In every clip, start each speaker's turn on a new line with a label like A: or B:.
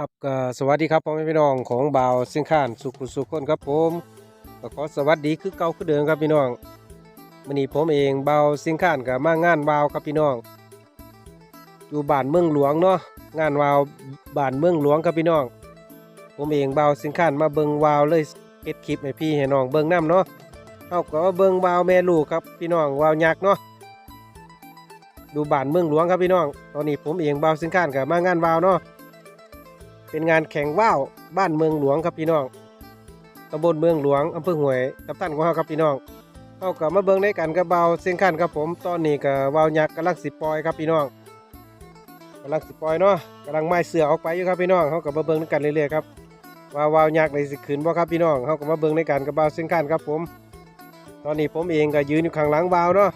A: ครับก็สวัสดีครับพ่อแม่พี่น้องของบ่าวเสียงข้านสุขุสุขคนครับผมก็ขอสวัสดีคือเก่าคือเดิมครับพี่น้องวันนี้ผมเองบ่าวเสียงข้านกับมางานวาวครับพี่น้อง อยู่บ้านเมืองหลวงเนาะงานวาวบ้านเมืองหลวงครับพี่น้อง ผมเองบ่าวเสียงข้านมาเบิงวาวเลยเก็ดคลิปให้พี่ให้น้องเบิงน้ำเนาะเอาก็มาเบิ่งวาวแม่ลูกครับพี่น้องวาวยักษ์เนาะดูบ้านเมืองหลวงครับพี่น้อง ตอนนี้ผมเองบ่าวเสียงข้านกับมางานวาวเนาะ เป็นงานแข่งว่าวบ้านเมืองหลวงครับพี่น้องตำบลเมืองหลวงอำเภอห่วยกับท่านของเราครับพี่น้องเอากับมาเบิ่งในกันกับเบาเส้นขันครับผมตอนนี้กับวาวยักษ์กำลังสิปลอยครับพี่น้องกำลังสิปลอยเนาะกำลังไม้เสือออกไปอยู่ครับพี่น้องเขากับมาเบิ่งในกันเรื่อยๆครับว่าวาวยักษ์ในสิขืนบ่ครับพี่น้องเขากับมาเบิ่งในกันกับเบาเส้นขันครับผม ตอนนี้ผมเองก็ยืนอยู่ข้างหลังวาวเนาะ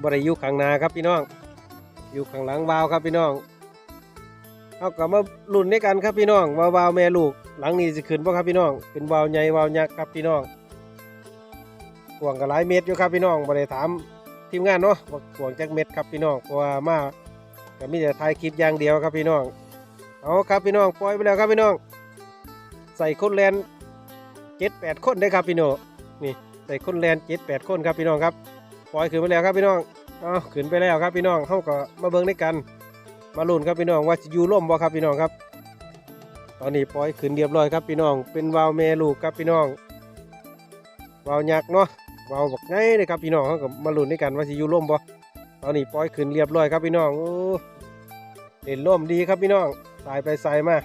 A: บ่ได้อยู่ข้างหน้าครับพี่น้อง อยู่ข้างหลังวาวครับพี่น้อง เอากลับมาลุ่นด้วยกันครับพี่น้องวาวาวแม่ลูก หลังนี้สิขึ้นบ่ครับพี่น้อง เป็นวาวใหญ่วาวยักษ์ครับพี่น้องห่วงกับหลายเม็ดอยู่ครับพี่น้องบ่ได้ถามทีมงานเนาะว่าห่วงจักเม็ดครับพี่น้องเพราะว่ามาก็มีแต่ถ่ายคลิปอย่างเดียวครับพี่น้องเอาครับพี่น้องปล่อยไปแล้วครับพี่น้อง ใส่คนแลนเจ็ดแปดคนได้ครับพี่น้องนี่ใส่คนแลนเจ็ดแปดคนครับพี่น้องครับปล่อยขึ้นไปแล้วครับพี่น้องเอาขึ้นไปแล้วครับพี่น้องเขาก็มาเบิ่งด้วยกัน มาลุ้นครับพี่น้องว่าจะอยู่ร่มบ่ครับพี่น้องครับ ตอนนี้ปล่อยขึ้นเรียบร้อยครับพี่น้อง เป็นวาวแม่ลูกครับพี่น้องวาวยักษ์เนาะวาวบอกไงเลยครับพี่น้องเขาก็มาลุ้นด้วยกันว่าจะอยู่ร่มบ่ตอนนี้ปล่อยขึ้นเรียบร้อยครับพี่น้องโอ้เด่นร่มดีครับพี่น้องสายไปสายมา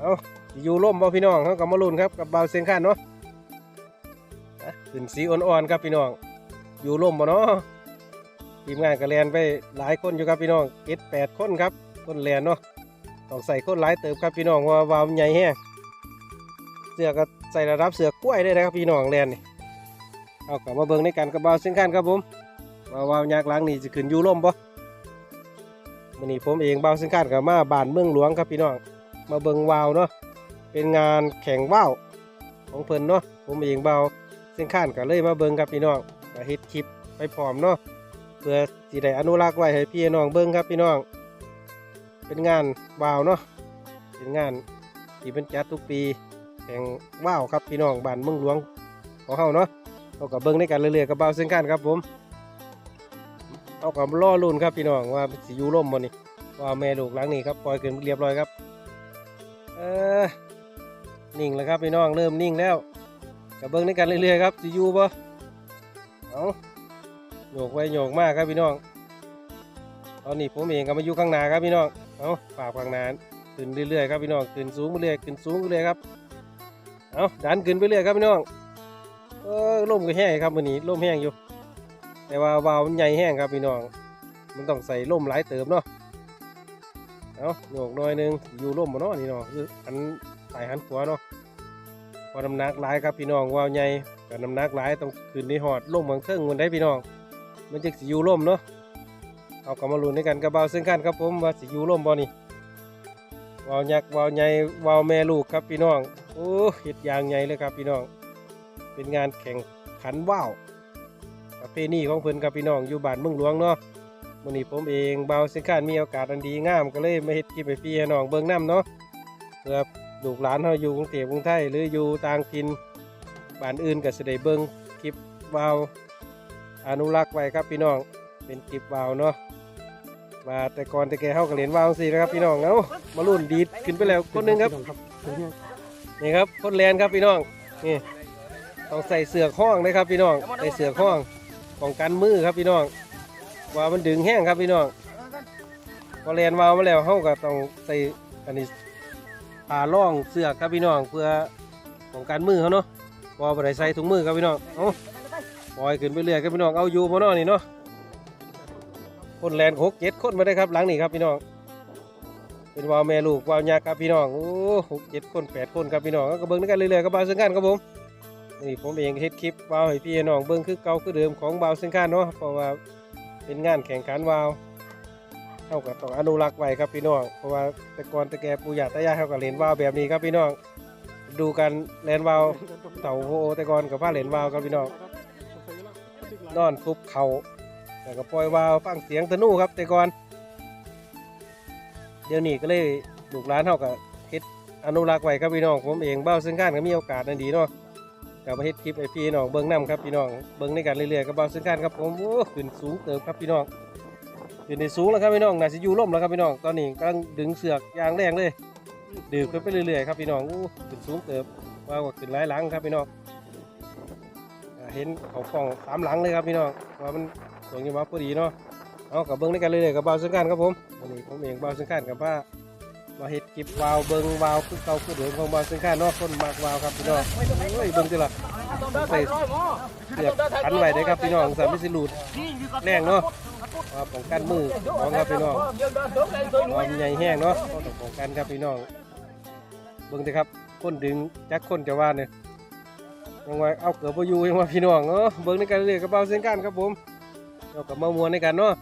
A: เอาอยู่ร่มบ่พี่น้องเขาก็มาลุ้นครับกับบาวเซนข้านเนาะอะขึ้นสีอ่อนๆครับพี่น้องอยู่ร่มบ่เนาะ ทีมงานก็แลนไปหลายคนอยู่ครับพี่น้องเจ็ดแปดคนครับคนแลนเนาะต้องใส่คนหลายเติบครับพี่น้องว่าวาวใหญ่แห้งเสือก็ใส่ระดับเสือกล้วยได้นะครับพี่น้องแลนนี่เอากลับมาเบิ่งในกันกระบาวเส้นขันครับผมว่าวาวยากล้างนี่จะขึ้นยูร่มปะวันนี้ผมเองบาวเส้นขันกับมาบานเมืองหลวงครับพี่น้องมาเบิ่งวาวเนาะเป็นงานแข่งว่าวของเพิ่นเนาะผมเองบาวเส้นขันก็เลยมาเบิ่งครับพี่น้องก็เฮ็ดคลิปไปพร้อมเนาะ เพื่อสิได้อนุรักษ์ไว้ให้พี่น้องเบิ่งครับพี่น้อง เป็นงานว่าวเนาะเป็นงานที่เป็นจัดทุกปีแข่งว่าวครับพี่น้องบ้านเมืองหลวงของเฮาเนาะเอากับเบิ่งในกันเรื่อยๆกับบ่าวเส้นกันครับผมเอากับล่อลุ่นครับพี่น้องว่าสิยูร่มบ่นี่ว่าแม่ลูกหลังนี้ครับปล่อยขึ้นเรียบร้อยครับเออนิ่งแล้วครับพี่น้องเริ่มนิ่งแล้วกับเบิ่งในกันเรื่อยๆครับสิยูบ่เอา โยกไว้โยกมากครับพี่น้องตอนนี้ผมเองก็มาอยู่ข้างนาครับพี่น้องเอาฝากข้างนาขึ้นเรื่อยๆครับพี่น้องขึ้นสูงไปเรื่อยขึ้นสูงไปเรื่อยครับเอาดันขึ้นไปเรื่อยครับพี่น้องเออลมก็แห้งครับวันนี้ลมแห้งอยู่ แต่ว่าวาวมันใหญ่แห้งครับพี่น้อง มันต้องใส่ลมหลายเติมเนาะเอาโยกหน่อยหนึงอยู่ลมบ่เนาะนี่เนาะคือหันสายหันขวาเนาะพอน้ำหนักหลายครับพี่น้องวาวใหญ่กับน้ำหนักหลายต้องขึ้นในหอดล่มบางเครื่องมันได้พี่น้อง มันจะสิยู่ล่มเนาะเอากลับมาลุ้นในกันกระเบาซึ่งกันครับผมว่าสิยู่ล่มบ่นี่วาวยักษ์วาวใหญ่วาวแม่ลูกครับพี่น้องโอ้เห็ดยางใหญ่เลยครับพี่น้อง เป็นงานแข่งขันว่าวประเพณีของเพิ่นครับพี่น้องอยู่บ้านเมืองหลวงเนาะวันนี้ผมเองเบาซึ่งกันมีโอกาสอันดีงามก็เลยมาเฮ็ดคลิปให้พี่น้องเบิ่งน้ำเนาะเพื่อลูกหลานเขาอยู่กรุงเทพกรุงไทยหรืออยู่ต่างถิ่นบ้านอื่นก็จะได้เบิ่งคลิปวาว อนุรักษ์ไว้ครับพี่น้อง เป็นคลิปวาวเนาะ มาแต่ก่อนแต่แกเข้าก็เล่นวาวสินะครับพี่น้องเนาะมาลุ่นดีดขึ้นไปแล้วคนหนึงครับ นี่ครับคนแลนครับพี่น้อง นี่ต้องใส่เสือกห้องนะครับพี่น้อง ใส่เสือกห้องป้องกันมือครับพี่น้อง ว่ามันดึงแห้งครับพี่น้อง พอแลนวาวมาแล้วเข้าก็ต้องใส่อันนี้ผ่าล่องเสือกครับพี่น้องเพื่อของการมือเขาเนาะพอไปได้ใส่ถุงมือครับพี่น้อง เอา ปล่อยขึ้นไปเรื่อยครับพี่น้องเอาอยู่บนนอนี่เนาะคนแลนหกเจ็ดคนมาได้ครับหลังนี่ครับพี่น้องเป็นวาวแม่ลูกวาวยักครับพี่น้องโอ้หกเจ็ดคนแปดคนครับพี่น้องก็เบิ้งด้วยกันเรื่อยๆกับบาวเซนกันครับผมนี่ผมเองเฮ็ดคลิปวาวให้พี่น้องเบิ้งคือเก่าคือเดิมของบาวเซนกันเนาะเพราะว่าเป็นงานแข่งขันวาวเท่ากับต้องอนุรักษ์ไว้ครับพี่น้องเพราะว่าแต่ก่อนแต่แกปู่ย่าตายายเขาก็เล่นวาวแบบนี้ครับพี่น้องดูกันเลนวาวเต่าโฮแต่ก่อนกับผ้าเล่นวาวครับพี่น้อง นอนฟุบเขาแล้วก็ปล่อยวาวฟังเสียงธนูครับ แต่ก่อน เดี๋ยวนี้ก็เลยลูกหลานเฮาก็เฮ็ดอนุรักษ์ไว้ครับพี่น้องผมเองเบ้าซึ่งข้านก็มีโอกาสนั่นดีเนาะก็มาเฮ็ดคลิปให้พี่น้องเบิ่งนํครับพี่น้องเบิ่งในกันเรื่อยๆกับเบ้าซึ่งข้านครับผมโอ้ขึ้นสูงเติบครับพี่น้องขึ้นในสูงแล้วครับพี่น้องน่าสิอยู่ร่มแล้วครับพี่น้องตอนนี้กำลังดึงเสือกยางแรงเลยดื้อขึ้นไปเรื่อยๆครับพี่น้องโอ้ขึ้นสูงเติบว่าก็ขึ้นหลายหลังครับพี่น้อง เห็นเขาฟองสามหลังเลยครับพี่น้องว่ามันสวยงามพอดีเนาะเอากับเบิ้งในกันเรื่อยๆกับเบาซึ่งกันครับผมวันนี้ผมเองเบาซึ่งกันกับว่ามาเฮ็ดคลิปวาวเบิ้งวาวคือเก่าคือเดิมของเบาซึ่งกันเนาะคนมากวาวครับพี่น้องโอ้ยเบิ้งจิละใส่เสือกพันไว้ได้ครับพี่น้องสามม่สิลุดแรงเนาะป้องกันมือของครับพี่น้องความใหญ่แห้งเนาะต้องป้องกันครับพี่น้องเบิ้งเถอะครับคนดึงจักคนจะว่าเนี่ย ยังไงเอาเกือบไปอยู่ยังว่าพี่น้องเนาะเบิ้งในกันเรื่อยๆกับเบาซึ่งกันครับผมเรากับมามวนในกันเนาะ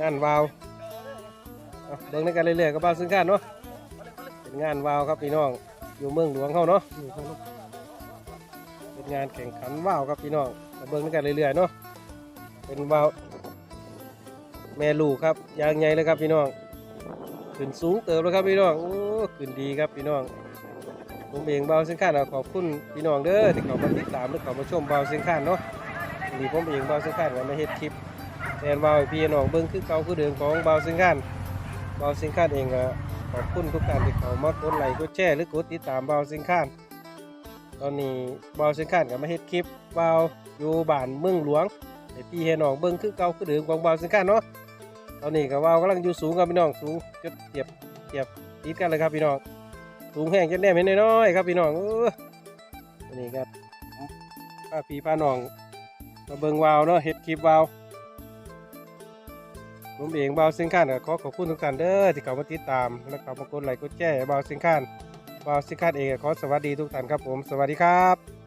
A: งานวาวเบิ่งในกันเรื่อยๆกับบ้านซึ่งกันเนาะเป็นงานวาวครับพี่น้องอยู่เมืองหลวงเขาเนาะเป็นงานแข่งขันวาวครับพี่น้องเบิ่งในกันเรื่อยๆเนาะเป็นวาวแม่ลูกครับยางใหญ่เลยครับพี่น้องขึ้นสูงเติบแล้วครับพี่น้องโอ้ขึ้นดีครับพี่น้อง ผมเองเบาเส้นข้านขอบคุณพี่น้องเด้อที่เขามาติดตามและเขามาชมเบาเส้นข้านเนาะวันนี้ผมเองเบาเส้นข้านก็มาเฮ็ดคลิปแทนเบาพี่น้องเบิ่งคือเก่าคือเดิมของเบาเส้นข้านเบาเส้นข้านเองก็ขอบคุณทุกท่านที่เขามากดไลค์กดแชร์หรือกดติดตามเบาเส้นข้านตอนนี้เบาเส้นข้านก็มาเฮ็ดคลิปเบาอยู่บ้านเมืองหลวงให้พี่ให้น้องเบิ่งคือเก่าคือเดิมของเบาส้นข้านเนาะ ตอนนี้ก็เบากำลังอยู่สูงครับพี่น้องสูงจนเทียบเทียบติดกันเลยครับพี่น้อง สูงแห้งจนแนมเห็นน้อยๆครับพี่น้องเอออันนี้ก็พาพีป้าน้อง มาเบิงวาวเนาะเห็ดคลิปวาวผมเองบาวเส้นข้านก็ขอขอบคุณทุกท่านเด้อที่เข้ามาติดตาม และเข้ามากดไลค์กดแชร์บาวเส้นข้านบาวเส้นข้านเองก็ขอสวัสดีทุกท่านครับผม สวัสดีครับ